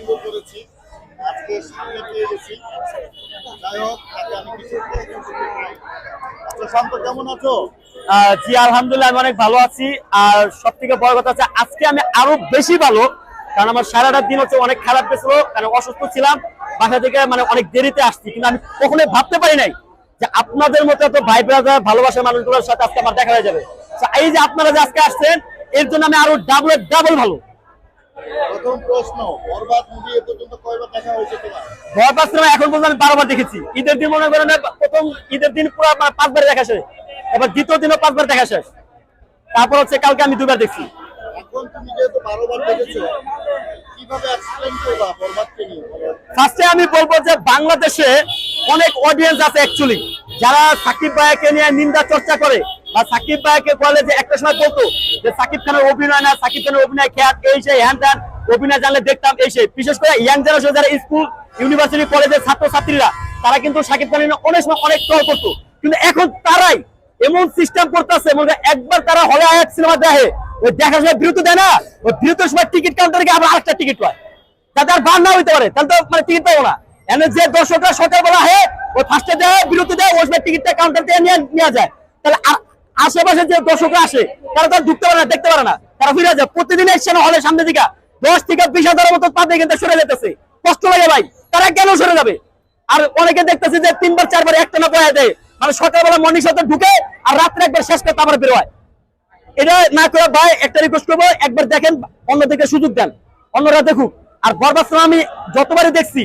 প্ল্যানিংও করেছি। আজকে সামনে পেয়ে গেছি। যাই হোক আমি কিছু কেমন আছো? জি, আলহামদুলিল্লাহ, আমি অনেক ভালো আছি। আর সব থেকে বড় কথা হচ্ছে, আজকে আমি আরও বেশি ভালো। কারণ আমার সারাটা দিন হচ্ছে অনেক খারাপ গেছিল, কারণ অসুস্থ ছিলাম। বাসা থেকে মানে অনেক দেরিতে আসছি, কিন্তু আমি কখনোই ভাবতে পারি নাই যে আপনাদের মতো এত ভাই ব্রাদার, ভালোবাসার মানুষগুলোর সাথে আজকে আমার দেখা হয়ে যাবে। এই যে আপনারা যে আজকে আসছেন, এর জন্য আমি আরও ডাবল ডাবল ভালো। প্রথম প্রশ্ন বরবাদ মুভি এ পর্যন্ত কয়বার দেখা হয়েছে তোমার? ভয় পাচ্ছিলাম এখন পর্যন্ত আমি বারবার দেখেছি। ঈদের দিন মনে করেন প্রথম ঈদের দিন পুরো পাঁচবার দেখা শেষ। এবার দ্বিতীয় দিনও পাঁচবার দেখা শেষ। তারপর হচ্ছে কালকে আমি দুবার দেখছি। এখন তুমি যেহেতু বারোবার দেখেছ কীভাবে এক্সপ্লেন করবা বরবাদকে নিয়ে? ফার্স্টে আমি বলব যে বাংলাদেশে অনেক অডিয়েন্স আছে অ্যাকচুয়ালি যারা সাকিব ভাইকে নিয়ে নিন্দা চর্চা করে বা সাকিব ভাইকে বলে যে একটা সময় বলতো যে সাকিব খানের অভিনয় না, সাকিব খানের অভিনয় খেয়াল এই সেই হ্যান ত্যান অভিনয় জানলে দেখতাম এই সেই। বিশেষ করে ইয়াং জেনারেশন যারা স্কুল ইউনিভার্সিটি কলেজের ছাত্রছাত্রীরা, তারা কিন্তু সাকিব খানের অনেক সময় অনেক ট্রল করতো। কিন্তু এখন তারাই এমন সিস্টেম করতেছে, মনে একবার তারা হলে এক সিনেমা দেখে ওই দেখার সময় বিরতি দেয় না ওই বিরতির সময় টিকিট কাউন্টারে গিয়ে আবার আরেকটা টিকিট পায়। তাতে আর বার না হইতে পারে, তাহলে তো মানে টিকিট পাবো না। এনে যে দর্শকরা সকালবেলা হে ওই ফার্স্টে দেয় বিরতি দেয় ওই সময় টিকিটটা কাউন্টার থেকে নিয়ে যায়। তাহলে আ- আশেপাশে যে দর্শকরা আসে, তারা তো ঢুকতে পারে না, দেখতে পারে না। তারা ফিরে যায় প্রতিদিন এসছে না হলে সামনে দিকে দশ থেকে বিশ হাজারের মতো পাতে কিন্তু সরে যেতেছে। কষ্ট লাগে ভাই, তারা কেন সরে যাবে? আর অনেকে দেখতেছে যে তিনবার, চারবার একটা না পয়া দেয়। মানে সকালবেলা মর্নিং সাথে ঢুকে আর রাত্রে একবার শেষ করতে আবার বেরোয় এটা না করে ভাই, একটা রিকোয়েস্ট করব, একবার দেখেন, অন্যদিকে সুযোগ দেন। অন্যরা দেখুক। আর বরবাদ আমি যতবারই দেখছি,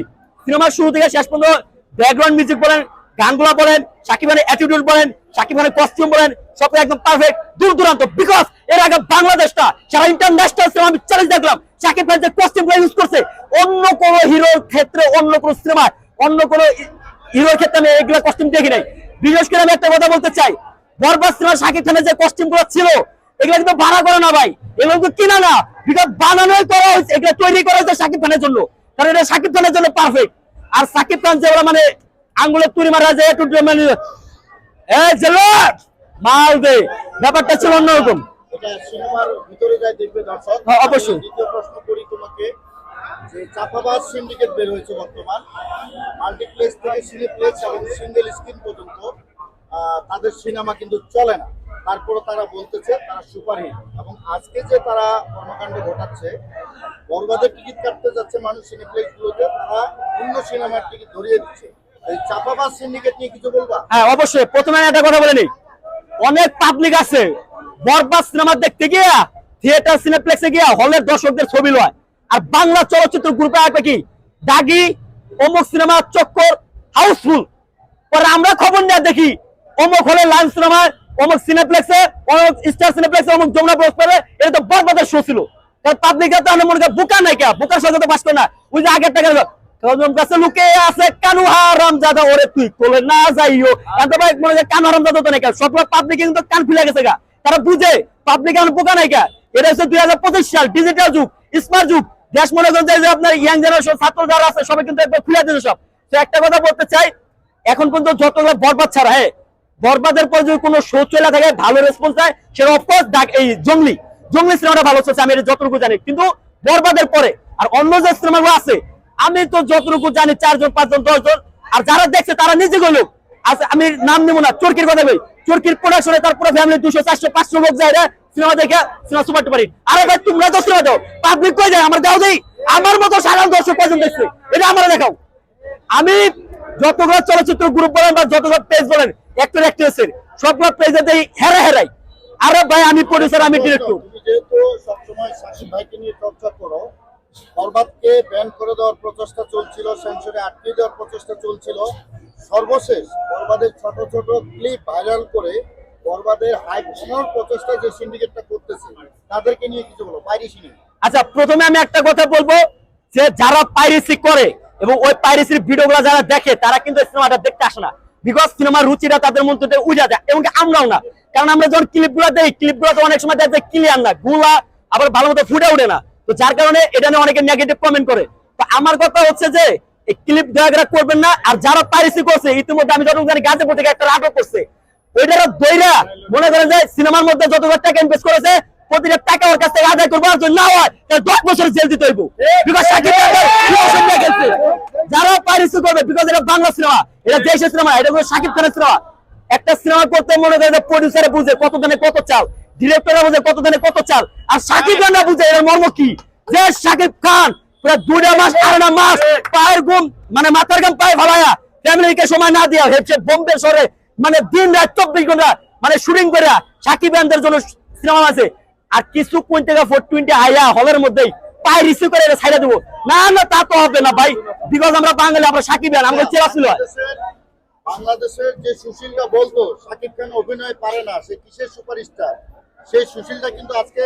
সিনেমার শুরু থেকে শেষ পর্যন্ত ব্যাকগ্রাউন্ড মিউজিক বলেন গানগুলা বলেন, সাকিব খানের অ্যাটিটিউড বলেন, সাকিব খানের কস্টিউম বলেন, সব একদম পারফেক্ট দূর দূরান্ত। বিকজ এর আগে বাংলাদেশটা, সারা ইন্টারন্যাশনাল সিনেমা আমি চ্যালেঞ্জ দেখলাম, সাকিব খান যে কস্টিউম ইউজ করছে, অন্য কোনো হিরোর ক্ষেত্রে, অন্য কোনো সিনেমা অন্য কোনো হিরোর ক্ষেত্রে আমি এগুলো কস্টিউম দেখি নাই। বিশেষ করে আমি একটা কথা বলতে চাই, বরবাদ সিনেমা শাকিব খানের যে কস্টিউমগুলো ছিল, এগুলো কিন্তু ভাড়া করে না ভাই, এগুলো কিন্তু কিনা না বিকজ বানানোই করা হয়েছে, এগুলো তৈরি করা হয়েছে শাকিব খানের জন্য। কারণ এটা শাকিব খানের জন্য পারফেক্ট আর সাকিব খান যেগুলো মানে আঙ্গুলের তুড়ি মারা যায় একটু মানে এ জেলার মাল দে। ব্যাপারটা ছিল অন্যরকম এটা সিনেমার ভিতরে যাই দেখবে দর্শক হ্যাঁ, অবশ্যই। দ্বিতীয় প্রশ্ন করি তোমাকে। যে চাপাবাজ সিন্ডিকেট বের হয়েছে বর্তমান মাল্টিপ্লেক্স থেকে সিনেপ্লেক্স এবং সিঙ্গেল স্ক্রিন পর্যন্ত তাদের সিনেমা কিন্তু চলে না। তারপরে তারা বলতেছে তারা সুপারহিট। এবং আজকে যে তারা কর্মকাণ্ড ঘটাচ্ছে বরবাদের টিকিট কাটতে যাচ্ছে মানুষ সিনেপ্লেক্স গুলোতে তারা অন্য সিনেমার টিকিট ধরিয়ে দিচ্ছে। হ্যাঁ চক্কর হাউসফুল। পরে আমরা খবর নিয়ে দেখি, অমুক হলে লাইন সিনেমা, অমুক সিনেপ্লেক্সে অমুক স্টার সিনেপ্লেক্সে অমুক যমুনা বক্স এটা তো বরবাদের শো ছিল। পাবলিকের তো মনে বুকা নাই কে? বুকার সাথে তো না। ওই যে আগের টাকা একটা কথা বলতে চাই, এখন বরবাদ ছাড়া হ্যাঁ কোনো শো চলে থাকে, ভালো রেসপন্স অফকোর্স এই জঙ্গলি জঙ্গলি সিনেমাটা ভালো চলছে, আমি যতটুকু জানি। কিন্তু বরবাদের পরে, আর অন্য যে সিনেমাগুলো আছে আমি তো যতটুকু জানি চারজন, পাঁচজন, দশজন, আর যারা দেখছে তারা নিজে গেল। আচ্ছা আমি নাম নেব না, চরকির কথা বলি। চরকির প্রোডাকশনে তার পুরো ফ্যামিলি দুশো, চারশো, পাঁচশো লোক যায় সিনেমা দেখে সিনেমা সুপারতে পারি আরে ভাই, তোমরা তো সিনেমা দাও। পাবলিক কই যায়? আমার দাও দেই আমার মতো সাধারণ দর্শক কজন দেখছে। এটা আমার দেখাও। আমি যতগুলো চলচ্চিত্র গ্রুপ বলেন বা যতগুলো পেজ বলেন অ্যাক্টর অ্যাক্ট্রেসের সবগুলো পেজে দেই হেরা হেরাই আরে ভাই, আমি প্রডিউসার আমি ডিরেক্টর যেহেতু সবসময় শাকিব ভাইকে নিয়ে চর্চা করো বরবাদকে ব্যান করে দেওয়ার প্রচেষ্টা চলছিল সেন্সরে আটকে দেওয়ার প্রচেষ্টা চলছিল। সর্বশেষ বরবাদের ছোট ছোট ক্লিপ ভাইরাল করে বরবাদের হাইপ বানানোর প্রচেষ্টা যে সিন্ডিকেটটা করতেছে, তাদেরকে নিয়ে কিছু বলো পাইরিসি নিয়ে। আচ্ছা প্রথমে আমি একটা কথা বলব যে যারা পাইরেসি করে এবং ওই পাইরেসির ভিডিওগুলো যারা দেখে, তারা কিন্তু সিনেমাটা দেখতে আসে না। বিকজ সিনেমার রুচিটা তাদের মধ্যে উজা যায়, এবং আমরাও না। কারণ আমরা যখন ক্লিপগুলা দেই ক্লিপগুলো তো অনেক সময় দেখে ক্লিয়ার না, গুলা আবার ভালো মতো ফুটে ওঠে না। তো যার কারণে এটা নিয়ে অনেকে নেগেটিভ কমেন্ট করে। তো আমার কথা হচ্ছে যে, এই ক্লিপ দয়া করবেন না, আর যারা পাইরেসি করছে, ইতিমধ্যে আমি যতটুকু জানি গাজীপুর থেকে একটা আটক করছে। ওইটারা মনে করেন যে, সিনেমার মধ্যে যতগুলো টাকা ইনভেস্ট করেছে, প্রতিটা টাকা ওর কাছ থেকে আদায় করব, আর না হয় দশ বছর জেল দিতে হইব। যারা করবে বিকজ এটা বাংলা সিনেমা, এটা দেশের সিনেমা, এটা শাকিব খানের সিনেমা। একটা সিনেমা করতে মনে করে প্রডিউসারে বুঝে কত দানে কত চাল। কত কত চাল? আর খানরা বুঝে, এর মর্ম কি? যে শাকিব খান মাস মাস পায়ের ঘুম মানে মাথার ঘাম পায়ে ফ্যামিলিকে সময় না দিয়া বোম্বে শহরে মানে দিন রাত চব্বিশ ঘণ্টা মানে শুটিং করে সাকিব খানদের জন্য সিনেমা আছে আর কিছু থেকে ফোর টোয়েন্টি আইয়া হলের মধ্যেই পায়ে রিসিভ করে এটা ছাইড়া দেবো। না না, তা তো হবে না ভাই। বিকজ আমরা বাঙালি, আমরা সাকিব খান ছিল। বাংলাদেশের- যে বলতো শাকিব খান অভিনয় পারে না, সে কিসের সুপারস্টার সেই সুশীলটা কিন্তু আজকে